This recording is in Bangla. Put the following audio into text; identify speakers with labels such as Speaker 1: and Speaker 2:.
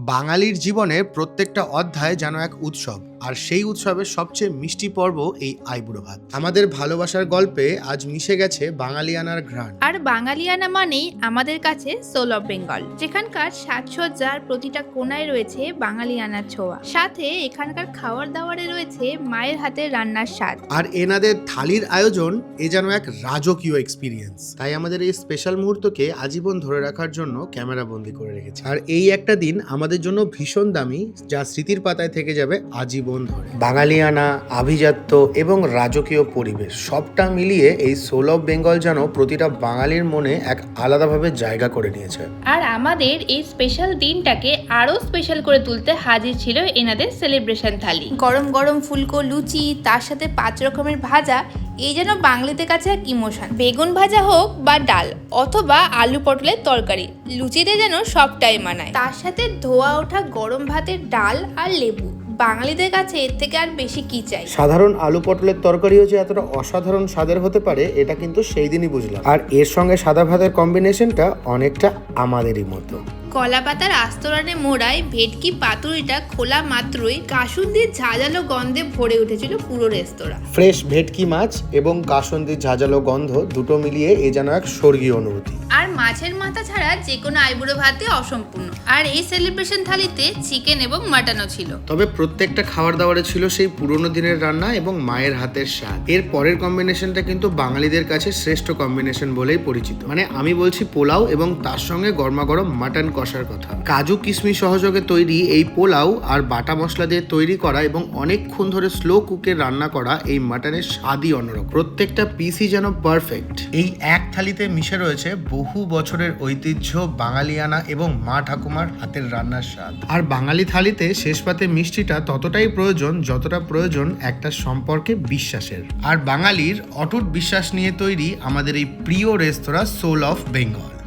Speaker 1: বাঙালির জীবনের প্রত্যেকটা অধ্যায় যেন এক উৎসব। আর সেই উৎসবের সবচেয়ে মিষ্টি পর্ব এই আইবুড়ো ভাত। আমাদের ভালোবাসার গল্পে আজ মিশে গেছে বাঙালিয়ানার ঘ্রাণ।
Speaker 2: আর বাঙালিয়ানা মানেই আমাদের কাছে সোল অফ বেঙ্গল যেখানকার সাজসজ্জার প্রতিটা কোনায় রয়েছে বাঙালিয়ানার ছোঁয়া। সাথে এখানকার খাওয়ার দাওয়ারে রয়েছে মায়ের হাতের রান্নার স্বাদ।
Speaker 1: আর এনাদের থালির আয়োজন এ যেন এক রাজকীয় এক্সপিরিয়েন্স তাই আমাদের এই স্পেশাল মুহূর্তকে আজীবন ধরে রাখার জন্য ক্যামেরা বন্দি করে রেখেছে। আর এই একটা দিন আমাদের জন্য ভীষণ দামি যা স্মৃতির পাতায় থেকে যাবে আজীবন। বাঙালিয়ানা আভিজাত্য এবং রাজকীয় পরিবেশ সবটা মিলিয়ে এই সোল অফ বেঙ্গল যেন প্রতিটা বাঙালির মনে এক আলাদাভাবে জায়গা করে নিয়েছে।
Speaker 2: আর আমাদের এই স্পেশাল দিনটাকে আরও স্পেশাল করে তুলতে হাজির ছিল এনাদের সেলিব্রেশন থালি গরম গরম ফুলকো লুচি তার সাথে পাঁচ রকমের ভাজা এই যেন বাঙালিদের কাছে এক ইমোশন। বেগুন ভাজা হোক বা ডাল অথবা আলু পটলের তরকারি লুচিতে যেন সবটাই মানায়। তার সাথে ধোয়া ওঠা গরম ভাতের ডাল আর লেবু। বাঙালিদের কাছে এর থেকে আর বেশি কি চাই?
Speaker 1: সাধারণ আলু পটলের তরকারিও যে এতটা অসাধারণ স্বাদের হতে পারে এটা কিন্তু সেই দিনই বুঝলাম। আর এর সঙ্গে সাদা ভাতের কম্বিনেশনটা অনেকটা আমাদেরই মতো।
Speaker 2: কলা পাতার আস্তরণে মোড়ায় ভেটকি পাতুরিটা খোলা মাত্রই কাসুন্দির ঝাঁঝালো গন্ধে ভরে উঠেছিল পুরো রেস্তোরাঁ।
Speaker 1: ফ্রেশ ভেটকি মাছ এবং কাসন্দির ঝাঁঝালো গন্ধ দুটো মিলিয়ে এ যেন এক স্বর্গীয় অনুভূতি।
Speaker 2: আর মাছের মাথা ছাড়া যে কোনো আইবুড়ো ভাতে অসম্পূর্ণ। আর এই সেলিব্রেশন থালিতে চিকেন এবং মাটনও ছিল।
Speaker 1: তবে প্রত্যেকটা খাবার দাবারে ছিল সেই পুরনো দিনের রান্না এবং মায়ের হাতের স্বাদ। এর পরের কম্বিনেশনটা কিন্তু বাঙালিদের কাছে শ্রেষ্ঠ কম্বিনেশন বলেই পরিচিত। মানে আমি বলছি পোলাও এবং তার সঙ্গে গরমা গরম মাটন কষার কথা। কাজু কিশমিশ সহযোগে তৈরি এই পোলাও আর বাটা মশলা দিয়ে তৈরি করা এবং অনেকক্ষণ ধরে স্লো কুকে রান্না করা এই মাটনের স্বাদই অন্যরকম। প্রত্যেকটা পিসই যেন পারফেক্ট এই এক থালিতে মিশে রয়েছে বহু বছরের ঐতিহ্য, বাঙালিয়ানা এবং মা ঠাকুমার হাতের রান্নার স্বাদ। আর বাঙালি থালিতে শেষ পাতে মিষ্টিটা ততটাই প্রয়োজন যতটা প্রয়োজন একটা সম্পর্কে বিশ্বাসের। আর বাঙালির অটুট বিশ্বাস নিয়ে তৈরি আমাদের এই প্রিয় রেস্তোরাঁ সোল অফ বেঙ্গল।